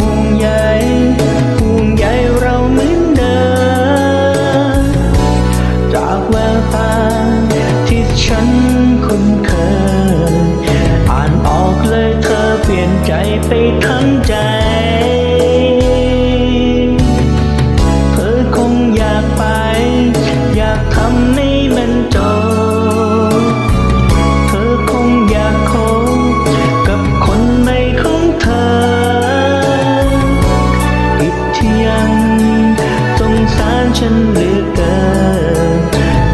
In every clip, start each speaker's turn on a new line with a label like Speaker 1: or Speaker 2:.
Speaker 1: หงใยหงใยเราเหมือนเดิมจากแววาที่ฉันคุ้นเคย อ่านออกเลยเธอเปลี่ยนใจไปทั้งใจ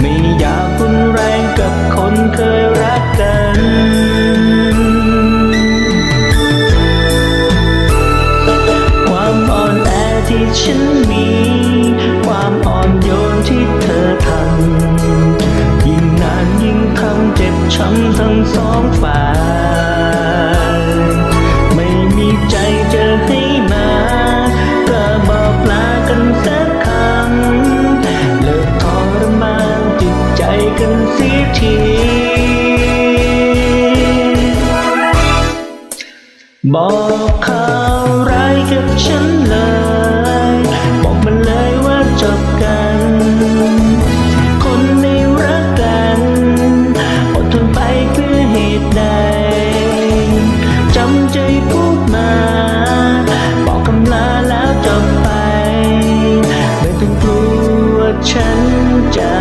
Speaker 1: ไม่อยากรุนแรงกับคนเคยรักกัน ความอ่อนแอที่ฉันมี ความอ่อนโยนที่เธอทำ ยิ่งนานยิ่งทำเจ็บช้ำทั้งสองฝ่าย บอกข่าวร้ายกับฉันเลย บอกมันเลยว่าจบกัน คนไม่รักกันอดทนไปเพื่อเหตุใดจำใจพูดมา บอกคำลาแล้วจบไป ไม่ต้องกลัวฉันจะ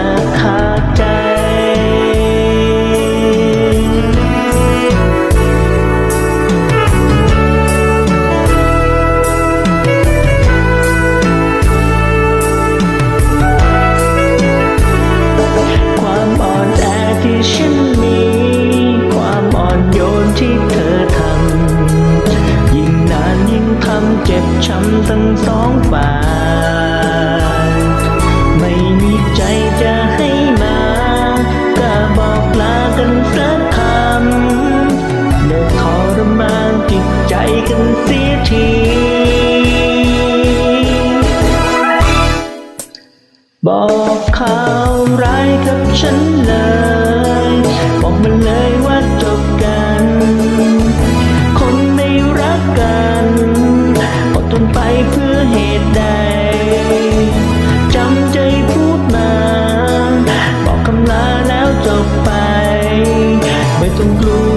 Speaker 1: ฉันเลย บอกมันเลยว่าจบกัน คนไม่รักกันอดทนไปเพื่อเหตุใด จำใจพูดมา บอกคำลาแล้วจบไป ไม่ต้องกลัว